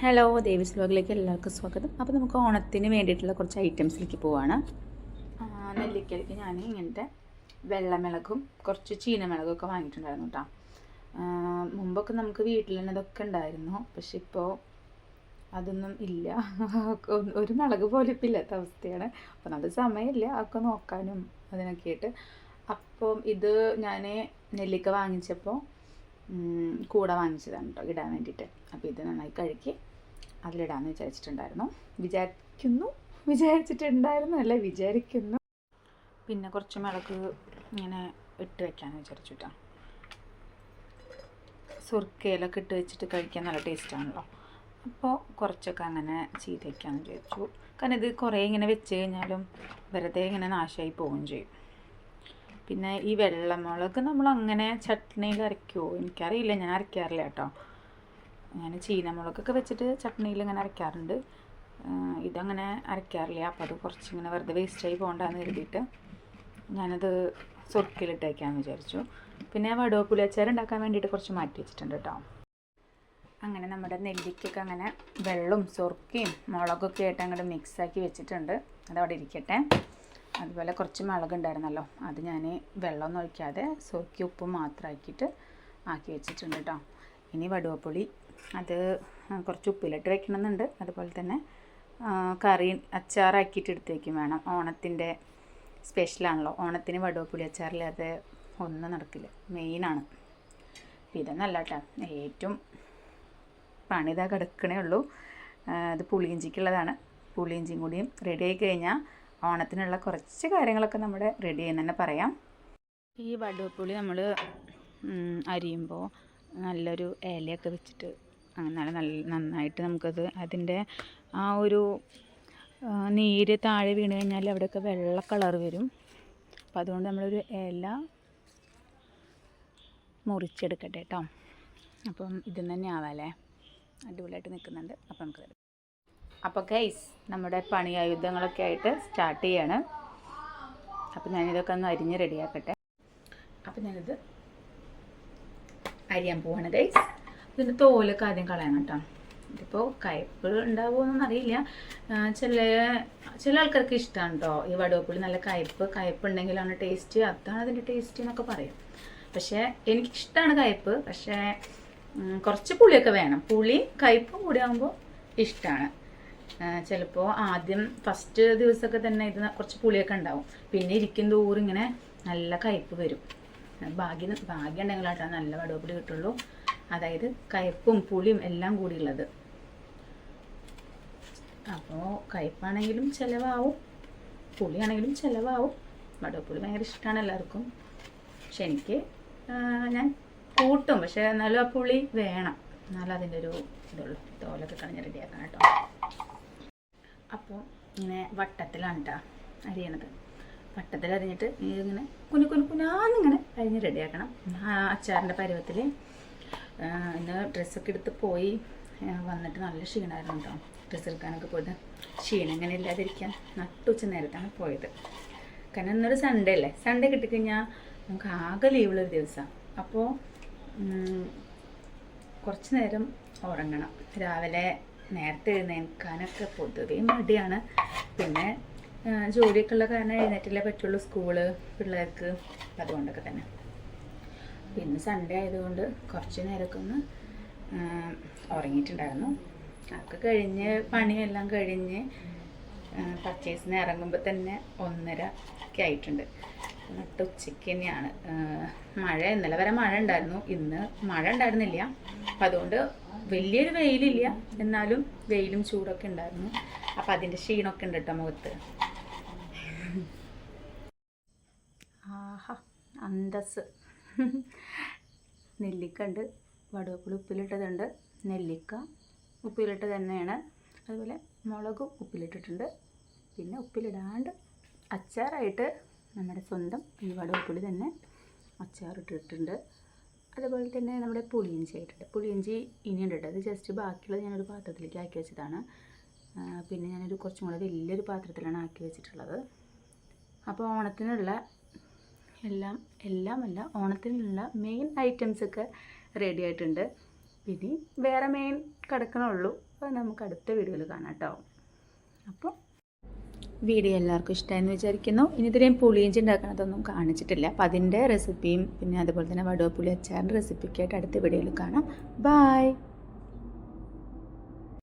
Hello Devis വ്ലോഗിലേക്ക് എല്ലാവർക്കും സ്വാഗതം. അപ്പോൾ നമുക്ക് ഓണത്തിന് വേണ്ടിയിട്ടുള്ള കുറച്ച് ഐറ്റംസിലേക്ക് പോവാണ്. നെല്ലിക്കലേക്ക് ഞാൻ ഇങ്ങനത്തെ വെള്ളമിളകും കുറച്ച് ചീനമിളകും ഒക്കെ വാങ്ങിയിട്ടുണ്ടായിരുന്നു കേട്ടോ മുമ്പൊക്കെ നമുക്ക് വീട്ടിൽ തന്നെ ഇതൊക്കെ ഉണ്ടായിരുന്നു. പക്ഷെ ഇപ്പോൾ അതൊന്നും ഇല്ല. ഒരു മിളക് പോലും ഇപ്പം ഇല്ലാത്ത അവസ്ഥയാണ്. അപ്പോൾ നമുക്ക് സമയമില്ല. അതൊക്കെ നോക്കാനും അതിനൊക്കെ ആയിട്ട്. അപ്പം ഇത് ഞാൻ നെല്ലിക്ക വാങ്ങിച്ചപ്പോൾ കൂടെ വാങ്ങിച്ചതാണ് കേട്ടോ ഇടാൻ വേണ്ടിയിട്ട് അപ്പോൾ ഇത് നന്നായി കഴുകി അതിലിടാമെന്ന് വിചാരിച്ചിട്ടുണ്ടായിരുന്നു. വിചാരിക്കുന്നു. വിചാരിച്ചിട്ടുണ്ടായിരുന്നു അല്ല? വിചാരിക്കുന്നു. പിന്നെ കുറച്ച് മുളക് ഇങ്ങനെ ഇട്ട് വെക്കാമെന്ന് വിചാരിച്ചു കേട്ടോ സുർക്കയിലൊക്കെ ഇട്ട് വെച്ചിട്ട് കഴിക്കാൻ നല്ല ടേസ്റ്റാണല്ലോ അപ്പോൾ കുറച്ചൊക്കെ അങ്ങനെ ചെയ്ത് വെക്കാമെന്ന് വിചാരിച്ചു. കാരണം ഇത് കുറേ ഇങ്ങനെ വെച്ച് കഴിഞ്ഞാലും വെറുതെ ഇങ്ങനെ നാശമായി പോവുകയും ചെയ്യും. പിന്നെ ഈ വെള്ളമുളക് നമ്മൾ അങ്ങനെ ചട്നിയിൽ അരയ്ക്കുമോ എനിക്കറിയില്ല ഞാൻ അരയ്ക്കാറില്ല കേട്ടോ. ഞാൻ ചീനമുളകൊക്കെ വെച്ചിട്ട് ചട്നിയിൽ ഇങ്ങനെ അരയ്ക്കാറുണ്ട് ഇതങ്ങനെ അരയ്ക്കാറില്ല അപ്പോൾ അത് കുറച്ച് ഇങ്ങനെ വെറുതെ വേസ്റ്റായി പോകണ്ടെന്ന് കരുതിയിട്ട് ഞാനത് സുർക്കയിലിട്ട് വയ്ക്കാമെന്ന് വിചാരിച്ചു. പിന്നെ വടുവപ്പുളി അച്ചാർ ഉണ്ടാക്കാൻ വേണ്ടിയിട്ട് കുറച്ച് മാറ്റി വെച്ചിട്ടുണ്ട് കേട്ടോ. അങ്ങനെ നമ്മുടെ നെല്ലിക്കൊക്കെ അങ്ങനെ വെള്ളവും സുർക്കയും മുളകൊക്കെ ആയിട്ട് അങ്ങോട്ട് മിക്സാക്കി വെച്ചിട്ടുണ്ട്. അതവിടെ ഇരിക്കട്ടെ. അതുപോലെ കുറച്ച് മുളക് ഉണ്ടായിരുന്നല്ലോ അത് ഞാൻ വെള്ളമൊന്നും ഒഴിക്കാതെ സോക്കി ഉപ്പ് മാത്രമാക്കിയിട്ട് ആക്കി വെച്ചിട്ടുണ്ട് കേട്ടോ ഇനി വടുവപ്പുളി അത് കുറച്ച് ഉപ്പിലിട്ട് വെക്കണമെന്നുണ്ട് അതുപോലെ തന്നെ കറി അച്ചാറാക്കിയിട്ട് എടുത്ത് വയ്ക്കും വേണം. ഓണത്തിന്റെ സ്പെഷ്യലാണല്ലോ. ഓണത്തിന് വടുവപ്പുളി അച്ചാറില്ലാതെ ഒന്നും നടക്കില്ല. മെയിനാണ്. ഇതൊന്നല്ല കേട്ടോ ഏറ്റവും പണിതാ കിടക്കണേ ഉള്ളൂ. അത് പുളിയിഞ്ചിക്കുള്ളതാണ്. പുളിയിഞ്ചിയും കൂടിയും റെഡി ആയി കഴിഞ്ഞാൽ ഓണത്തിനുള്ള കുറച്ച് കാര്യങ്ങളൊക്കെ നമ്മൾ റെഡി ചെയ്യുന്ന തന്നെ പറയാം. ഈ വടുവപ്പുളി നമ്മൾ അരിയുമ്പോൾ നല്ലൊരു ഇലയൊക്കെ വെച്ചിട്ട് അങ്ങനെ നല്ല നന്നായിട്ട് നമുക്കത് അതിന്റെ ആ ഒരു നീര് താഴെ വീണ് കഴിഞ്ഞാൽ അവിടെയൊക്കെ വെള്ള കളർ വരും. അപ്പോൾ അതുകൊണ്ട് നമ്മളൊരു ഇല മുറിച്ചെടുക്കട്ടെ കേട്ടോ അപ്പം ഇതും തന്നെ ആവാല്ലേ അടിപൊളിയായിട്ട് നിൽക്കുന്നുണ്ട്. അപ്പം നമുക്ക് അപ്പോൾ ഗൈസ് നമ്മുടെ പണിയായുധങ്ങളൊക്കെ ആയിട്ട് സ്റ്റാർട്ട് ചെയ്യാണ്. അപ്പം ഞാനിതൊക്കെ ഒന്ന് അരിഞ്ഞ് റെഡിയാക്കട്ടെ അപ്പം ഞാനിത് അരിയാൻ പോവാണ് ഗൈസ് ഇതിന്റെ തോലൊക്കെ ആദ്യം കളയണം കേട്ടോ ഇതിപ്പോൾ കയ്പ്പ് ഉണ്ടാവുമെന്ന് അറിയില്ല. ചില ചില ആൾക്കാർക്ക് ഇഷ്ടമാണ് കേട്ടോ ഈ വടുവപ്പുളി നല്ല കയ്പ്പ് കയ്പ്പ് ഉണ്ടെങ്കിലാണ് ടേസ്റ്റ് അതാണ് അതിന്റെ ടേസ്റ്റ് എന്നൊക്കെ പറയും. പക്ഷേ എനിക്കിഷ്ടമാണ് കയ്പ്പ്. പക്ഷേ കുറച്ച് പുളിയൊക്കെ വേണം. പുളി കയ്പ്പും കൂടി ആകുമ്പോൾ ഇഷ്ടമാണ് ചിലപ്പോൾ ആദ്യം ഫസ്റ്റ് ദിവസമൊക്കെ തന്നെ ഇത് കുറച്ച് പുളിയൊക്കെ ഉണ്ടാവും. പിന്നെ ഇരിക്കും തോറും ഇങ്ങനെ നല്ല കയ്പ്പ് വരും. ഭാഗ്യം ഭാഗ്യം ഉണ്ടെങ്കിലാട്ടോ നല്ല വടുവപ്പുളി കിട്ടുള്ളൂ. അതായത് കയ്പ്പും പുളിയും എല്ലാം കൂടിയുള്ളത്. അപ്പോൾ കയ്പ്പാണെങ്കിലും ചിലവാവും. പുളിയാണെങ്കിലും ചിലവാവും. വടുവപ്പുളി ഭയങ്കര ഇഷ്ടമാണ് എല്ലാവർക്കും. പക്ഷെ എനിക്ക് ഞാൻ കൂട്ടും. പക്ഷെ എന്നാലും ആ പുളി വേണം. എന്നാലും അതിന്റെ ഒരു ഇതുള്ളൂ. തോലൊക്കെ കളഞ്ഞ് റെഡിയാക്കണം കേട്ടോ. അപ്പോൾ ഇങ്ങനെ വട്ടത്തിലാണ് കേട്ടോ അരിയണത്. വട്ടത്തിൽ അരിഞ്ഞിട്ട് ഇങ്ങനെ കുനു കുനു കുനാന്നിങ്ങനെ അരിഞ്ഞ് റെഡിയാക്കണം. അച്ചാറിന്റെ പരുവത്തിൽ ഇന്ന് ഡ്രസ്സൊക്കെ എടുത്ത് പോയി വന്നിട്ട് നല്ല ക്ഷീണമായിരുന്നു കേട്ടോ ഡ്രസ്സ് എടുക്കാനൊക്കെ പോയത് ക്ഷീണം ഇങ്ങനെ ഇല്ലാതിരിക്കാൻ നട്ടുച്ച നേരത്താണ് പോയത്. കാരണം ഇന്നൊരു സൺഡേ അല്ലേ? സൺഡേ കിട്ടിക്കഴിഞ്ഞാൽ നമുക്ക് ആകെ ലീവുള്ളൊരു ദിവസം. അപ്പോൾ കുറച്ച് നേരം ഉറങ്ങണം. രാവിലെ നേരത്തെ എഴുന്നേൽക്കാനൊക്കെ പൊതുവേ മടിയാണ്. പിന്നെ ജോലിയൊക്കെ ഉള്ള കാരണം എഴുന്നേറ്റില്ലേ പറ്റുള്ളൂ സ്കൂൾ പിള്ളേർക്ക്. അതുകൊണ്ടൊക്കെ തന്നെ. പിന്നെ സൺഡേ ആയതുകൊണ്ട് കുറച്ച് നേരമൊക്കെ ഒന്ന് ഉറങ്ങിയിട്ടുണ്ടായിരുന്നു. അതൊക്കെ കഴിഞ്ഞ് പണിയെല്ലാം കഴിഞ്ഞ് പർച്ചേസിന് ഇറങ്ങുമ്പോൾ തന്നെ ഒന്നര ഒക്കെ ആയിട്ടുണ്ട്. എന്നിട്ട് ഉച്ചയ്ക്ക് തന്നെയാണ് മഴ ഇന്നലെ വരെ മഴ ഉണ്ടായിരുന്നു. ഇന്ന് മഴ ഉണ്ടായിരുന്നില്ല. അതുകൊണ്ട് വലിയൊരു വെയിലില്ല. എന്നാലും വെയിലും ചൂടൊക്കെ ഉണ്ടായിരുന്നു. അപ്പം അതിന്റെ ക്ഷീണമൊക്കെ ഉണ്ട് കേട്ടോ മുഖത്ത്. ആഹാ അന്തസ് നെല്ലിക്ക ഉണ്ട് വടുവപ്പുളി ഉപ്പിലിട്ടതുണ്ട്. നെല്ലിക്ക ഉപ്പിലിട്ട് തന്നെയാണ്. അതുപോലെ മുളക് ഉപ്പിലിട്ടിട്ടുണ്ട്. പിന്നെ ഉപ്പിലിടാണ്ട് അച്ചാറായിട്ട് നമ്മുടെ സ്വന്തം ഈ വടുവപ്പുളി തന്നെ അച്ചാറിട്ടിട്ടുണ്ട്. അതുപോലെ തന്നെ നമ്മുടെ പുളിയിഞ്ചി ആയിട്ടുണ്ട്. പുളിയിഞ്ചി ഇനിയുണ്ട് കേട്ടോ. അത് ജസ്റ്റ് ബാക്കിയുള്ളത് ഞാനൊരു പാത്രത്തിലേക്ക് ആക്കി വെച്ചതാണ്. പിന്നെ ഞാനൊരു കുറച്ചും കൂടെ വലിയൊരു പാത്രത്തിലാണ് ആക്കി വെച്ചിട്ടുള്ളത്. അപ്പോൾ ഓണത്തിനുള്ള എല്ലാം എല്ലാമല്ല ഓണത്തിനുള്ള മെയിൻ ഐറ്റംസൊക്കെ റെഡി ആയിട്ടുണ്ട്. ഇനി വേറെ മെയിൻ കിടക്കണുള്ളൂ അത് നമുക്ക് അടുത്ത വീഡിയോയിൽ കാണാം കേട്ടോ. അപ്പോൾ വീഡിയോ എല്ലാവർക്കും ഇഷ്ടമായെന്ന് വിചാരിക്കുന്നു. ഇനി ഇത്രയും പുളിയിഞ്ചി ഉണ്ടാക്കണതൊന്നും കാണിച്ചിട്ടില്ല. അപ്പം അതിന്റെ റെസിപ്പിയും പിന്നെ അതുപോലെ തന്നെ വടുവ പുളി അച്ചാറിന്റെ റെസിപ്പിക്കായിട്ട് അടുത്ത വീഡിയോയിൽ കാണാം. ബായ്